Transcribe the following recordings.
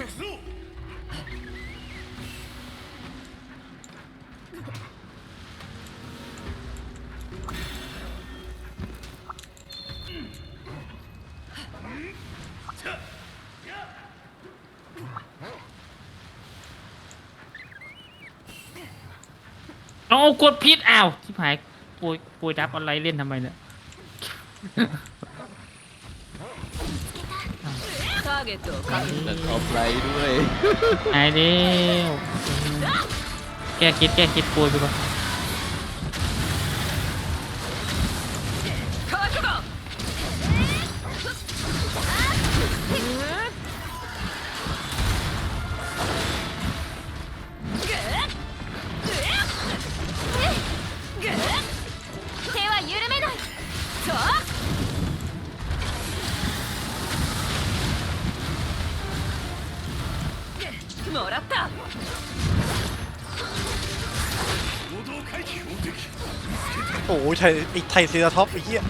เอากดพิษอ้าวที่หายปุยปุยดับอะไรเล่นทำไมเนี่ย แล้วออฟไลท์ด้วยหายเร็วแก้คิดแก้คิดปุยไปก่อน โอ้โหไทยไอ้ไทยเซราท็อปไอ้เหี้ย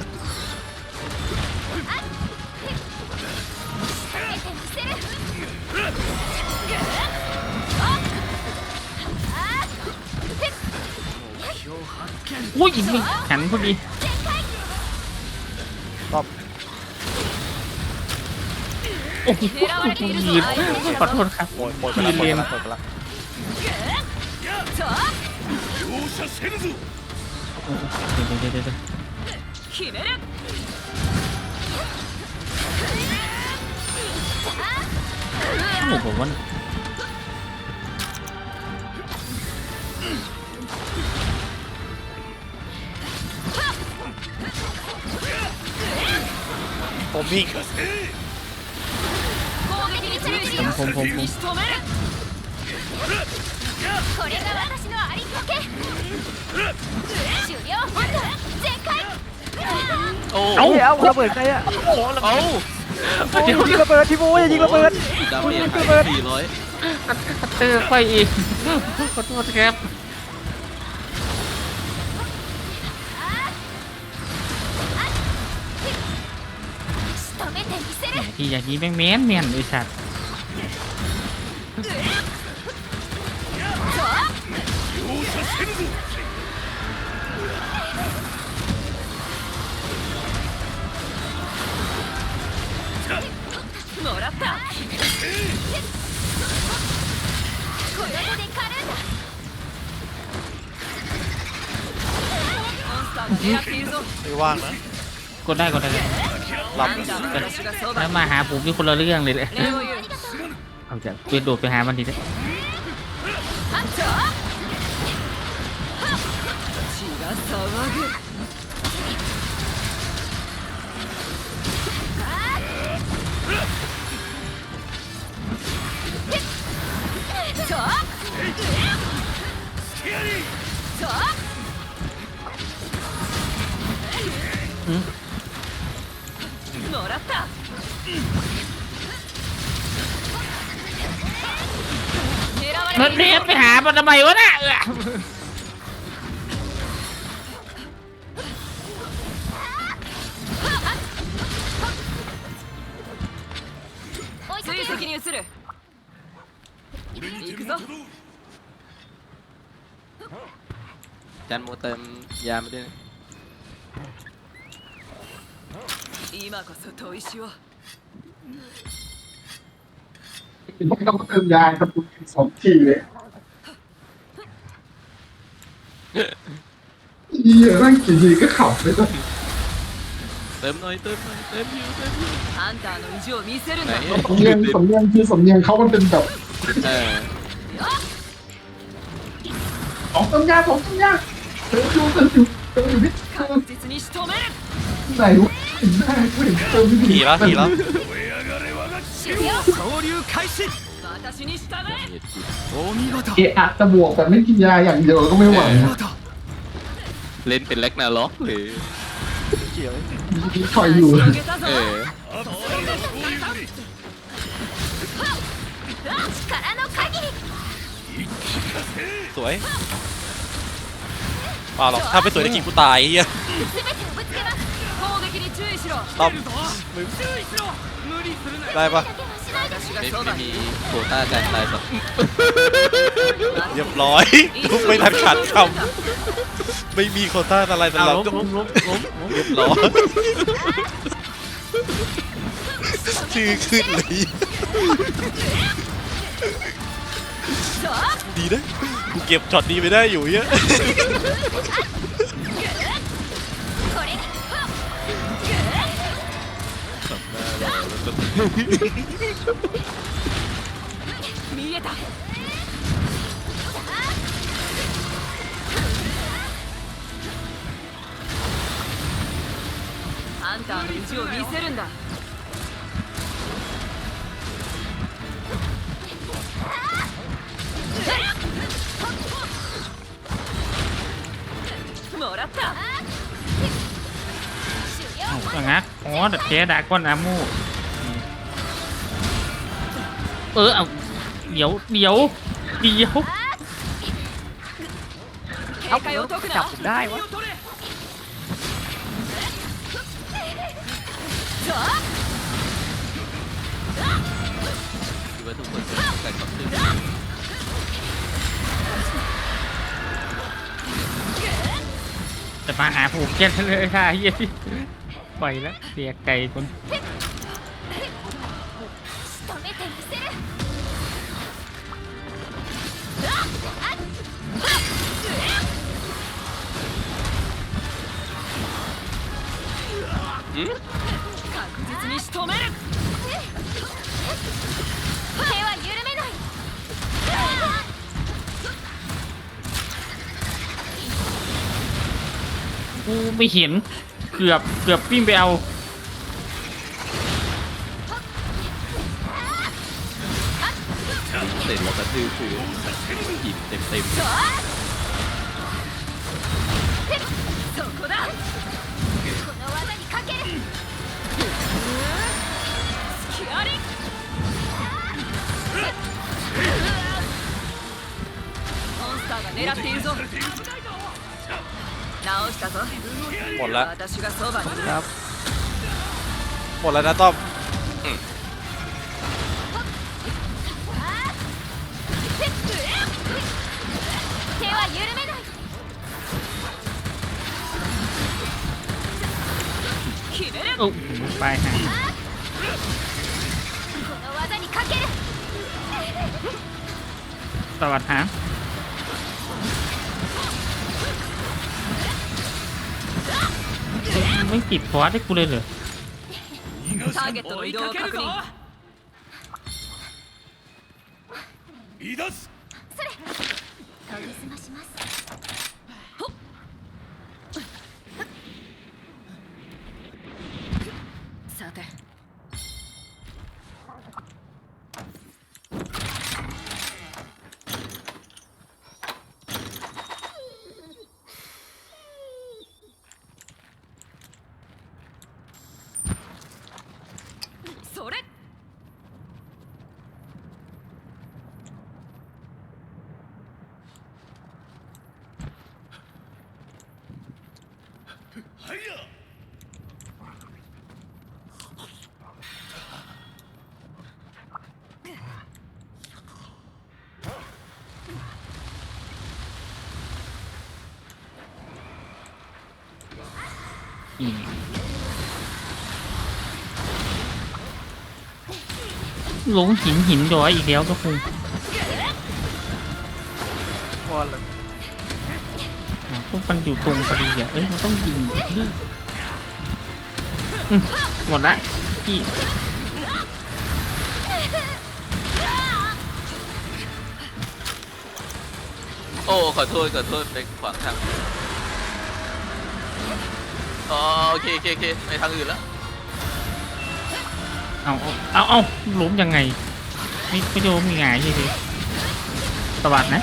อุ้ยไม่หันพอดีรอบโอ้โหยีบขอโทษครับโอยโอยไปละโอยไปละโอยไปละเดี๋ยว 네네네네. 뭐 뭐만. 오미가. 봄봄봄. これが私け狩猟本能全開 โอ้ เอ้า เดี๋ยวระเบิดใครอะ เอ้า โอ้ยยิงระเบิดทีโมอย่ายิงระเบิด ดาเมจ ระเบิด สี่ร้อย เจอไฟอีกขอโทษครับ 仕留めてみせ แหม る ที่อย่างนี้แม่งแม่นแม่นไอ้สัตว์ もらったこれで狩るんだモンスターが狙っているぞ ไม่ว่างนะ กดได้กดได้เลย รับ なんだ私がそば แล้วมาหาผมที่คนละเรื่องเลยเลย 礼を言う เอาจะไปโดดไปหามันทีเดียว あんた血 มันเรียบไปหามันทำไมวะน่ะ に移る行くぞ จันโมเติมยามาด้วยนะ 今こそ砥石を ไม่ต้องเติมยาครับสองทีเลยเหี้ยนั่งกี่ทีก็ขับไปซะ เติมหน่อยเติมหน่อยเติมอยู่เติมอยู่ ハンターの意地を見せるん ไหน だ สำเนียงสำเนียงคือสำเนียงเขามันเป็นแบบ เออ สองเติมยาสองเติมยาเติมอยู่เติมอยู่เติมอยู่นี่เติม 確実に仕留める ไหนวะเห็นได้กูเห็นเติมไม่ ขี่ ดี แล้วขี่แล้ว 終了交流開始私に従え เหตุจิต お見事 เอะอะจะบวกแต่ไม่กินยาอย่างเดียวก็ไม่ไหว 見 นะ 事 เล่นเป็นแล็กนาล็อกเลย เขี่ยว ถอยอยู่เออสวยป่าหรอกถ้าไม่สวยได้กินกูตายเฮีย ต้อมไม่ได้ปะไม่ไม่มีโควต้าการตายแบบเรียบร้อยไม่ทันขัดคำไม่มีโควต้าอะไรแต่เอาเราล้มก็ล้มล้มล้มล้มเรียบร้อยชื่อขึ้นเลยดีนะกูเก็บช็อตนี้ไปได้อยู่เนี่ยこ見えたハンターの意地を見せるんだもらった Ủa, ngắt. Ủa, đập che đạc con à mua. เออเอาเดี๋ยวเดี๋ยวเดี๋ยวเอาไปจับได้วะคิดว่าทุกคนกันกับซึ่งจะมาหาผูกแกนเลยค่ะเฮียปแล้วเสียไก่คน 確実に仕留める手は緩めない กูไม่เห็นเกือบเกือบวิ่งไปเอา เสร็จแล้วกระทืบคือหินเต็มเต็ม そこだこの技にかける隙ありモンスターが狙っているぞ直したぞ หมดละ 私がそばにいる ครับ หมดแล้วนะต้อม โอ้ไปฮะ この技にかける สวัสดีฮะไม่ติดฟอสให้กูเลยเหรอ ターゲットの移動を確認それ研ぎ澄まします หลงหินหินย้อยอีกแล้วก็คง มันอยู่ตรงพอดีอะเอ้ยมันต้องยิงอืมหมดละพี่โอ้ขอโทษขอโทษไปขวางทางอ๋อโอเคโอเคโอเคไปทางอื่นแล้วเอาเอาเอาเอาล้มยังไงไม่ไม่ล้มยังไงใช่ไหมสวัสดนะ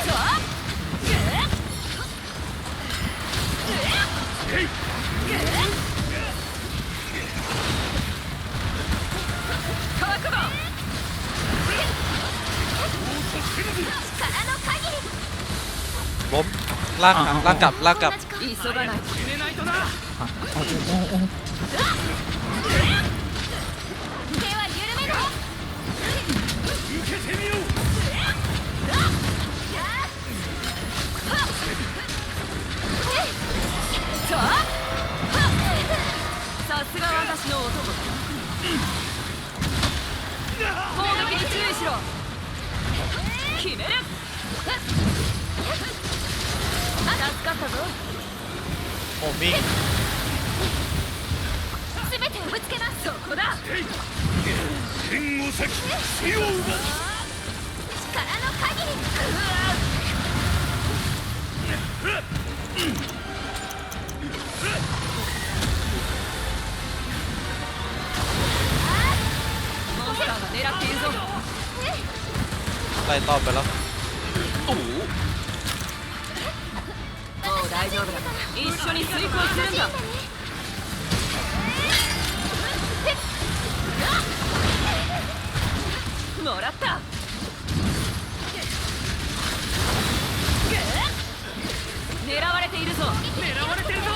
ล้มลากกลับลากกลับลากกลับ 同じか 急がない โอ้มิ่ง 全てをぶつけなそこだ剣を先背を奪う力の限りモンスターが狙っているぞ ไล่ตอบไปแล้ว おおも う大丈夫だ一緒に遂行するんだ。もらった。狙われているぞ。狙われてるぞ。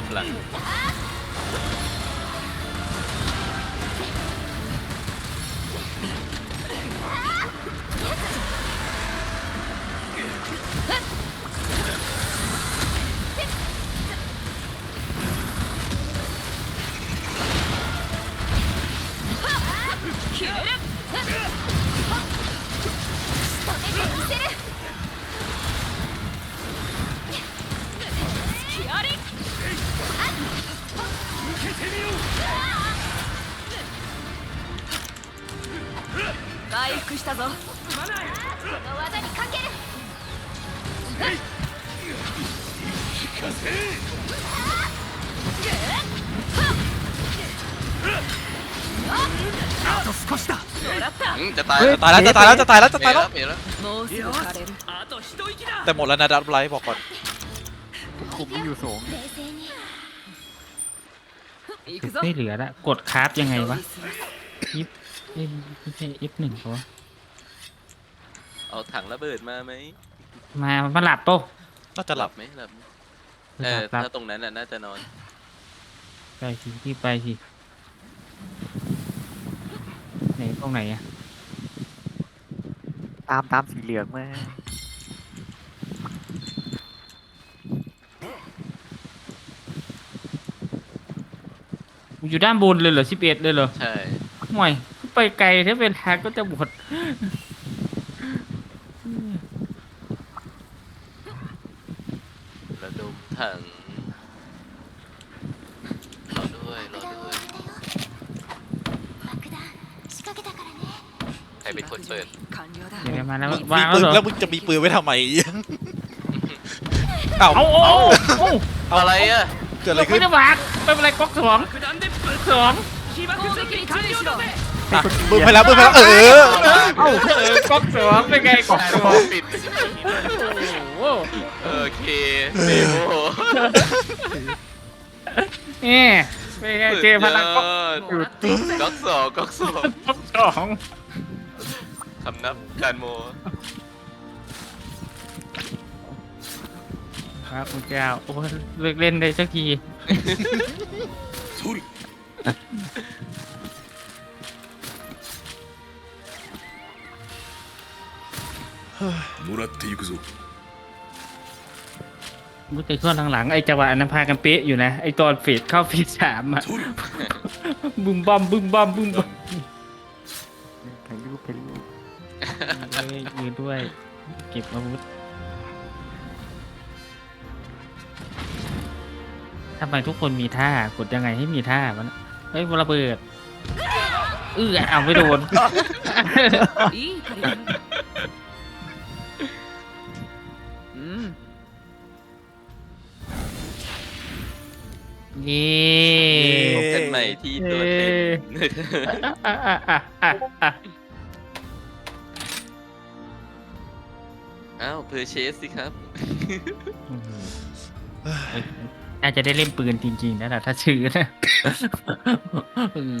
บลิ あと少しだもらった อืมจะตาย จะตายแล้วจะตายแล้วจะตายแล้วจะ เม ตาย ย์ แล้ แล้ว วเมย์แล้ว もうすぐ枯れるあと一息だ แต่หมดแล้วนะดับไลท์บอกก่อน คุมอยู่สูง 冷静に行くぞ ไม่เหลือละกดคราฟยังไงวะ 装備する ยิปเอ้ยไม่ใช่ F หนึ่งเขาวะ เอาถังระเบิดมาไหม มามาหลับโตะ น่าจะหลับ ไหมหลับไหม ห เอลัอบหลับถ้าตรงนั้นน่ะน่าจะนอน ไปสิที่ไปสิไหนตรงไหนอะตามตามสีเหลืองมาอยู่ด้านบนเลยเหรอสิบเอ็ดเลยเหรอใช่ห่วยไปไกลถ้าเป็นทางก็จะหมด ระดม ถังรอด้วยรอด้วย 爆弾仕掛けたからね ใครเป็นคนเปิด 完了だ เดี๋ยวมาแล้ว มี วาง ปื แล้ว น เหร แล้ อ วมึงจะมีปืนไว้ทำไม เอ้า เอาเอาเอาเอา อะไรอ่ะ เกิดอะไร ไม่ ขึ้น ได้วางไม่เป็นไรก๊อกสอง 爆弾でぶっ สอง 起爆準備完了だぜ อะปืนไปแล้วปืนไปแล้วเออเอ้าเออก๊อกสองเป็นไงก๊อกได้สพอองปิดโอ้โหโอเคเดโมนี่เป็นไงเจอพลังก๊อกสุดยอดก๊อกสองก๊อกสองก๊อกสองคำนับการโมครับคุณเจ้าโอ้ยเลิกเล่นได้สักที もらっていくぞ มุแต่ช่วงหลังๆไอ้จังหวะนั้นพากันเป๊ะอยู่นะไอ้ตอนเฟดเข้าเฟดสามอะ 取る บึ้มบอมบึ้มบอมบึ้มบอม ถ่ายรูปถ่ายรูป เอ้ยยืนด้วย เก็บอาวุธทำไมทุกคนมีท่ากดยังไงให้มีท่าวะนะเฮ้ยระเบิดเออเอาไม่โดน เย้พบกันใหม่ที่ตัวเต็มอะอะอะอะอะอ้าวเพอร์เชสสิครับอืมน่าจะได้เล่นปืนจริงๆนะล่ะถ้าชื่อนะเออ